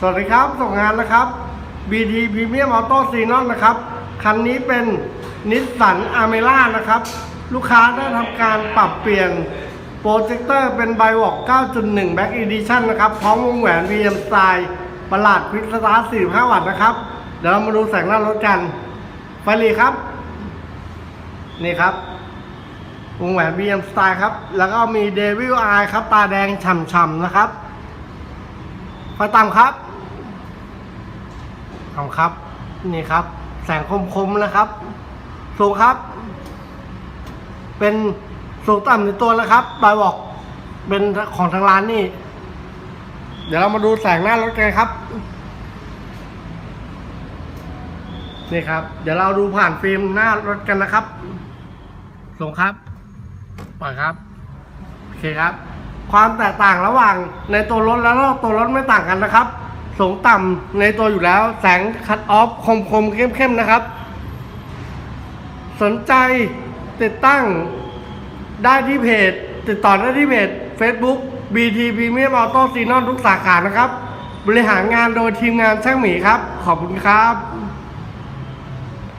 สวัสดีครับ ส่งงานนะครับ BT Premium Auto c n o n นะครับ คันนี้เป็นนิสสันอ m เมร่านะครับ ลูกค้าได้ทำการปรับเปลี่ยนโปรเจคเตอร์เป็นไบวอก9.1 Back Edition นะครับ พร้อมวงแหวน VM Style ประหลาดควิกสตาร์ท45 วัตต์นะครับ เดี๋ยวเรามาดูแสงหน้ารถกัน ไฟลีครับ นี่ครับวงแหวน BM Style ครับ แล้วก็มี Devil Eye ครับ ตาแดงฉ่ำๆนะครับไฟต่ำครับ ต่ำครับ นี่ครับ แสงคมๆนะครับ สูงครับ เป็นสูงต่ำในตัวแล้วครับบายบอกเป็นของทางร้านนี่ เดี๋ยวเรามาดูแสงหน้ารถกันครับ นี่ครับ เดี๋ยวเราดูผ่านฟิล์มหน้ารถกันนะครับส่งครับปล่อยครับ โอเคครับ ความแตกต่างระหว่างในตัวรถแล้วนอกตัวรถไม่ต่างกันนะครับ สูงต่ำในตัวอยู่แล้ว แสงคัดออฟคมคมๆเข้มๆนะครับ สนใจติดตั้งได้ที่เพจ ติดต่อได้ที่เพจ Facebook BT Premium Auto s e n o n ทุกสาขานะครับ บริหารงานโดยทีมงานช่างหมีครับ ขอบคุณครับ